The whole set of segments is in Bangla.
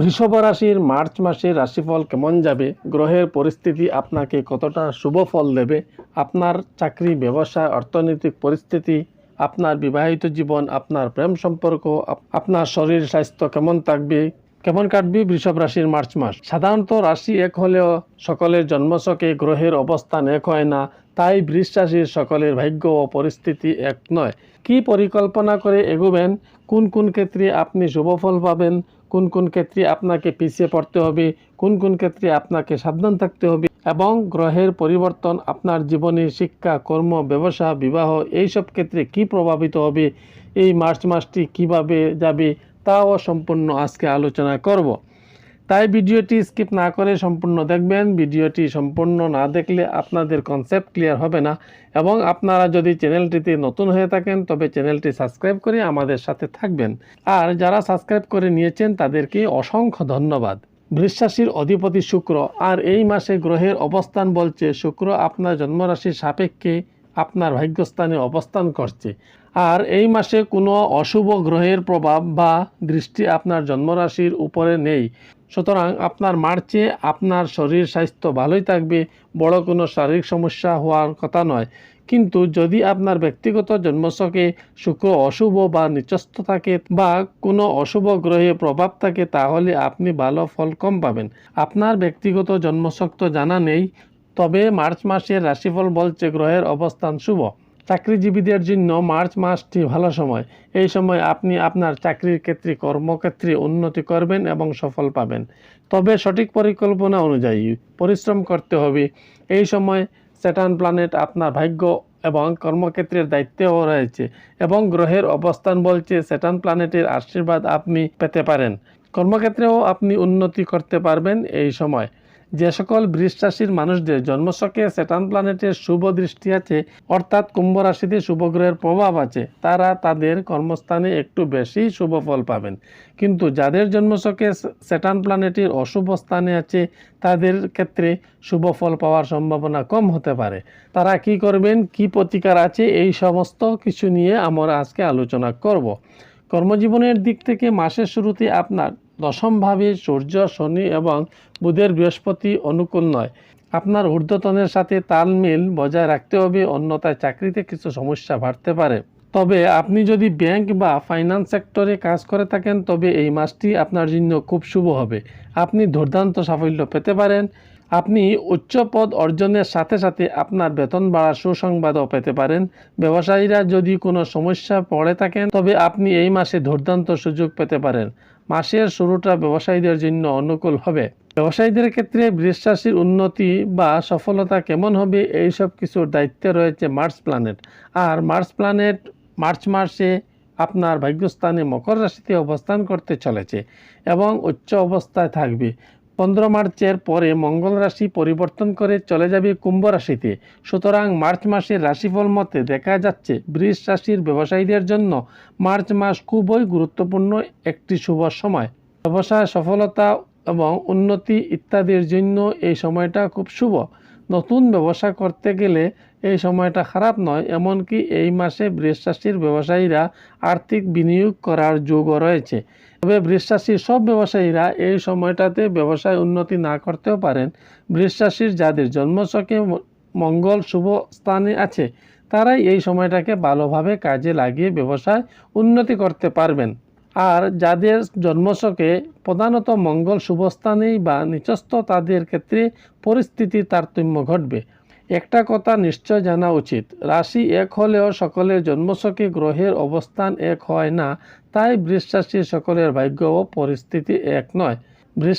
বৃষভ রাশির মার্চ মাসের রাশিফল কেমন যাবে? গ্রহের পরিস্থিতি আপনাকে কতটা শুভ ফল দেবে? আপনার চাকরি, ব্যবসা, অর্থনৈতিক পরিস্থিতি, আপনার বিবাহিত জীবন, আপনার প্রেম সম্পর্ক, আপ- আপনার শরীর, স্বাস্থ্য কেমন থাকবে? কেমন কাটবি বৃষভ রাশির মার্চ মাস? সাধারণত রাশি এক হলেও সকলের জন্মছকে গ্রহের অবস্থান এক হয় না, তাই বৃষ রাশির সকলের ভাগ্য ও পরিস্থিতি এক নয়। কি পরিকল্পনা করে এগোবেন? কোন কোন ক্ষেত্রে আপনি শুভফল পাবেন? কোন কোন ক্ষেত্রে আপনাকে পিছিয়ে পড়তে হবে? কোন কোন ক্ষেত্রে আপনাকে সাবধান থাকতে হবে? এবং গ্রহের পরিবর্তন, আপনার জীবনে শিক্ষা, কর্ম, ব্যবসা, বিবাহ, এইসব ক্ষেত্রে কি প্রভাবিত হবে? এই মার্চ মাসটি কীভাবে যাবে? তাও সম্পূর্ণ আজকে আলোচনা করব। তাই ভিডিওটি স্কিপ না করে সম্পূর্ণ দেখবেন। ভিডিওটি সম্পূর্ণ না দেখলে আপনাদের কনসেপ্ট ক্লিয়ার হবে না এবং আপনারা যদি চ্যানেলটিতে নতুন হয়ে থাকেন, তবে চ্যানেলটি সাবস্ক্রাইব করে আমাদের সাথে থাকবেন। আর যারা সাবস্ক্রাইব করে নিয়েছেন, তাদেরকে অসংখ্য ধন্যবাদ। বৃশ্বাসীর অধিপতি শুক্র, আর এই মাসে গ্রহের অবস্থান বলছে, শুক্র আপনার জন্মরাশির সাপেক্ষে আপনার ভাগ্যস্থানে অবস্থান করছে। আর এই মাসে কোনো অশুভ গ্রহের প্রভাব বা দৃষ্টি আপনার জন্মরাশির উপরে নেই। সুতরাং আপনার মার্চে আপনার শরীর স্বাস্থ্য ভালোই থাকবে, বড় কোনো শারীরিক সমস্যা হওয়ার কথা নয়। কিন্তু যদি আপনার ব্যক্তিগত জন্মছকে শুক্র অশুভ বা নিচস্থ থাকে বা কোনো অশুভ গ্রহে প্রভাব থাকে, তাহলে আপনি ভালো ফল কম পাবেন। আপনার ব্যক্তিগত জন্মছক তো জানা নেই তবে মার্চ মাসের রাশিফল বলছে গ্রহের অবস্থান শুভ। চাকরিজীবীদের জন্য মার্চ মাসটি ভালো সময়। এই সময় আপনি আপনার চাকরির ক্ষেত্রে, কর্মক্ষেত্রে উন্নতি করবেন এবং সফল পাবেন। তবে সঠিক পরিকল্পনা অনুযায়ী পরিশ্রম করতে হবে। এই সময় স্যাটার্ন প্ল্যানেট আপনার ভাগ্য এবং কর্মক্ষেত্রের দায়িত্বেও রয়েছে এবং গ্রহের অবস্থান বলছে স্যাটার্ন প্ল্যানেটের আশীর্বাদ আপনি পেতে পারেন। কর্মক্ষেত্রেও আপনি উন্নতি করতে পারবেন এই সময়। যে সকল বৃষ রাশির মানুষদের জন্মছকে স্যাটার্ন প্ল্যানেটের শুভ দৃষ্টি আছে, অর্থাৎ কুম্ভ রাশিতে শুভ গ্রহের প্রভাব আছে, তারা তাদের কর্মস্থানে একটু বেশি শুভ ফল পাবেন। কিন্তু যাদের জন্মছকে স্যাটার্ন প্ল্যানেটের অশুভ স্থানে আছে, তাদের ক্ষেত্রে শুভ ফল পাওয়ার সম্ভাবনা কম হতে পারে। তারা কি করবেন? কি প্রতিকার আছে? এই সমস্ত কিছু নিয়ে আমরা আজকে আলোচনা করব। কর্মজীবনের দিক থেকে মাসের শুরুতে আপনার দশমভাবে সূর্য, শনি এবং বুধের বৃহস্পতি অনুকূল নয়। আপনার ঊর্ধ্বতনের সাথে তাল মিল বজায় রাখতে হবে, অন্যথায় চাকরিতে কিছু সমস্যা বাড়তে পারে। তবে আপনি যদি ব্যাংক বা ফাইন্যান্স সেক্টরে কাজ করে থাকেন, তবে এই মাসটি আপনার জন্য খুব শুভ হবে। আপনি দুর্দান্ত সাফল্য পেতে পারেন। আপনি উচ্চ পদ অর্জনের সাথে সাথে আপনার বেতন বাড়ার সুসংবাদও পেতে পারেন। ব্যবসায়ীরা যদি কোনো সমস্যা পড়ে থাকেন, তবে আপনি এই মাসে দুর্দান্ত সুযোগ পেতে পারেন। মাসের শুরুটা ব্যবসায়ীদের জন্য অনুকূল হবে। ব্যবসায়ীদের ক্ষেত্রে বৃশ্বাসীর উন্নতি বা সফলতা কেমন হবে এই সব কিছুর দায়িত্বে রয়েছে মার্স প্ল্যানেট। আর মার্স প্ল্যানেট মার্চ মাসে আপনার ভাগ্যস্থানে মকর রাশিতে অবস্থান করতে চলেছে এবং উচ্চ অবস্থায় থাকবে। পনেরো মার্চের পরে মঙ্গল রাশি পরিবর্তন করে চলে যাবে কুম্ভ রাশিতে। সুতরাং মার্চ মাসের রাশিফল মতে দেখা যাচ্ছে বৃষ রাশির ব্যবসায়ীদের জন্য মার্চ মাস খুবই গুরুত্বপূর্ণ একটি শুভ সময়। ব্যবসায় সফলতা এবং উন্নতি ইত্যাদির জন্য এই সময়টা খুব শুভ। নতুন ব্যবসা করতে গেলে এই সময়টা খারাপ নয়, এমনকি এই মাসে বৃষ ব্যবসায়ীরা আর্থিক বিনিয়োগ করার যোগও রয়েছে। তবে বৃষ সব ব্যবসায়ীরা এই সময়টাতে ব্যবসায় উন্নতি না করতেও পারেন। বৃষ যাদের জন্মছকে ম- মঙ্গল শুভ স্থানে আছে, তারাই এই সময়টাকে ভালোভাবে কাজে লাগিয়ে ব্যবসায় উন্নতি করতে পারবেন। আর যাদের জন্মশকে প্রধানত মঙ্গল শুভস্থানেই বা নিচস্থ তাদের ক্ষেত্রে পরিস্থিতি তারতম্য ঘটবে। একটা কথা নিশ্চয় জানা উচিত, রাশি এক হলেও সকলের জন্মশকে গ্রহের অবস্থান এক হয় না, তাই বৃষ সকলের ভাগ্য ও পরিস্থিতি এক নয়। বৃষ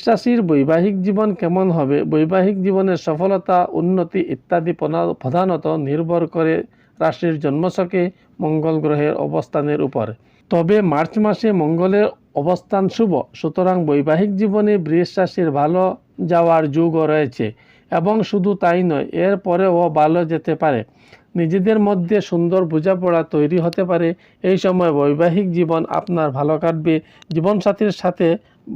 বৈবাহিক জীবন কেমন হবে, বৈবাহিক জীবনের সফলতা, উন্নতি ইত্যাদি প্রধানত নির্ভর করে রাশির জন্মশকে মঙ্গল গ্রহের অবস্থানের উপর। তবে মার্চ মাসে মঙ্গলের অবস্থান শুভ, সুতরাং বৈবাহিক জীবনে রাশির ভালো যাওয়ার যুগও রয়েছে। এবং শুধু তাই নয়, এর পরেও ভালো যেতে পারে। নিজেদের মধ্যে সুন্দর বোঝাপড়া তৈরি হতে পারে। এই সময় বৈবাহিক জীবন আপনার ভালো কাটবে। জীবনসাথীর সাথে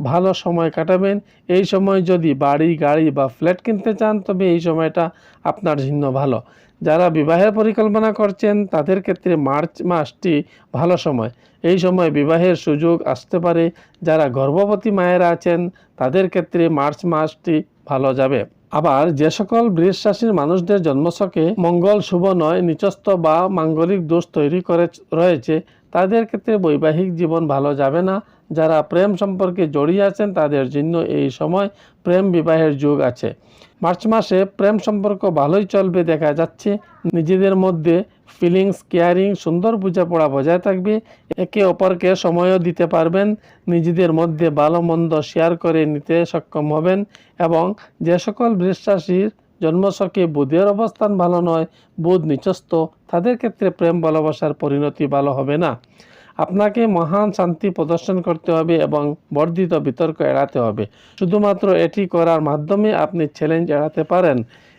ভালো সময় কাটাবেন। এই সময় যদি বাড়ি, গাড়ি বা ফ্ল্যাট কিনতে চান, তবে এই সময়টা আপনার জন্য ভালো। যারা বিবাহের পরিকল্পনা করছেন, তাদের ক্ষেত্রে মার্চ মাসটি ভালো সময়। এই সময় বিবাহের সুযোগ আসতে পারে। যারা গর্ভবতী মায়েরা আছেন, তাদের ক্ষেত্রে মার্চ মাসটি ভালো যাবে। আবার যে সকল বৃষ রাশির মানুষদের জন্মছকে মঙ্গল, শুভ নয়, নিচস্থ বা মাঙ্গলিক দোষ তৈরি করে রয়েছে তাদের ক্ষেত্রে বৈবাহিক জীবন ভালো যাবে না। যারা প্রেম সম্পর্কে জড়িয়ে আছেন, তাদের জন্য এই সময় প্রেম বিবাহের যুগ আছে। মার্চ মাসে প্রেম সম্পর্ক ভালোই চলবে দেখা যাচ্ছে। নিজেদের মধ্যে ফিলিংস কেয়ারিং সুন্দর বোঝাপড়া বজায় থাকবে। একে অপরকে সময়ও দিতে পারবেন। নিজেদের মধ্যে ভালো মন্দ শেয়ার করে নিতে সক্ষম হবেন এবং যে সকল বৃশ্বাসীর জন্মছকে বুধের অবস্থান ভালো নয়, বুধ নিচস্থ, তাদের ক্ষেত্রে প্রেম, ভালোবাসার পরিণতি ভালো হবে না। আপনাকে মহান শান্তি প্রদর্শন করতে হবে এবং বর্ধিত বিতর্ক এড়াতে হবে। শুধুমাত্র এটি করার মাধ্যমে আপনি চ্যালেঞ্জ এড়াতে পারেন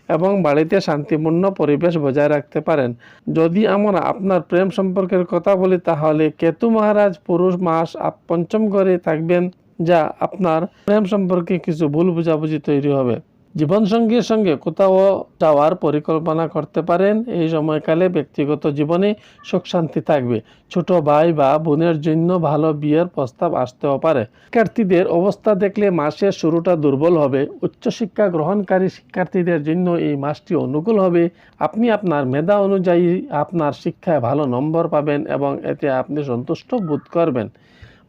এবং বাড়িতে শান্তিপূর্ণ পরিবেশ বজায় রাখতে পারেন। যদি আমরা আপনার প্রেম সম্পর্কের কথা বলি, তাহলে কেতু মহারাজ পুরুষ মাস পঞ্চম ঘরে থাকবেন, যা আপনার প্রেম সম্পর্কে কিছু ভুল বোঝাবুঝি তৈরি হবে। জীবনসঙ্গীর সঙ্গে কোথাও যাওয়ার পরিকল্পনা করতে পারেন এই সময়কালে ব্যক্তিগত জীবনে সুখ শান্তি থাকবে। ছোট ভাই বা বোনের জন্য ভালো বিয়ের প্রস্তাব আসতেও পারে শিক্ষার্থীদের অবস্থা দেখলে মাসের শুরুটা দুর্বল হবে। উচ্চশিক্ষা গ্রহণকারী শিক্ষার্থীদের জন্য এই মাসটি অনুকূল হবে। আপনি আপনার মেধা অনুযায়ী আপনার শিক্ষায় ভালো নম্বর পাবেন এবং এতে আপনি সন্তুষ্ট বোধ করবেন।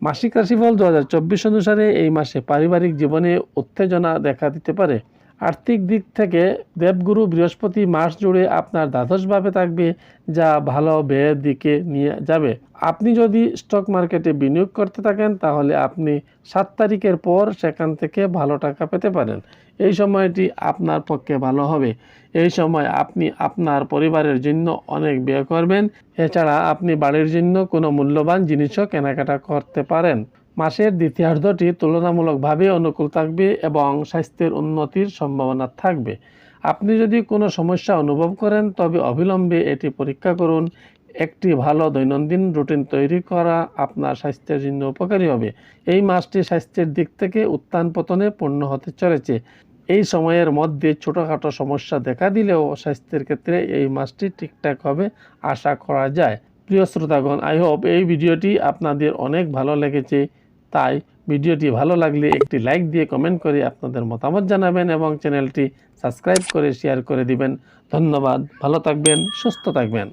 মাসিক রাশিফল দু হাজার চব্বিশ অনুসারে এই মাসে পারিবারিক জীবনে উত্তেজনা দেখা দিতে পারে। আর্থিক দিক থেকে দেবগুরু বৃহস্পতি মাস জুড়ে আপনার দ্বাদশভাবে থাকবে, যা ভালো ব্যয়ের দিকে নিয়ে যাবে। আপনি যদি স্টক মার্কেটে বিনিয়োগ করতে থাকেন, তাহলে আপনি সাত তারিখের পর সেখান থেকে ভালো টাকা পেতে পারেন। এই সময়টি আপনার পক্ষে ভালো হবে। এই সময় আপনি আপনার পরিবারের জন্য অনেক ব্যয় করবেন। এছাড়া আপনি বাড়ির জন্য কোনো মূল্যবান জিনিসও কেনাকাটা করতে পারেন। মাসের দ্বিতীয়ার্ধটি তুলনামূলকভাবে অনুকূল থাকবে এবং স্বাস্থ্যের উন্নতির সম্ভাবনা থাকবে। আপনি যদি কোনো সমস্যা অনুভব করেন, তবে অবিলম্বে এটি পরীক্ষা করুন। একটি ভালো দৈনন্দিন রুটিন তৈরি করা আপনার স্বাস্থ্যের জন্য উপকারী হবে। এই মাসটি স্বাস্থ্যের দিক থেকে উত্থান পতনে পূর্ণ হতে চলেছে। এই সময়ের মধ্যে ছোটোখাটো সমস্যা দেখা দিলেও স্বাস্থ্যের ক্ষেত্রে এই মাসটি ঠিকঠাক হবে আশা করা যায়। প্রিয় শ্রোতাগণ, আই হোপ এই ভিডিওটি আপনাদের অনেক ভালো লেগেছে। তাই ভিডিওটি ভালো লাগলে একটি লাইক দিয়ে কমেন্ট করে আপনাদের মতামত জানাবেন এবং চ্যানেলটি সাবস্ক্রাইব করে শেয়ার করে দিবেন। ধন্যবাদ। ভালো থাকবেন, সুস্থ থাকবেন।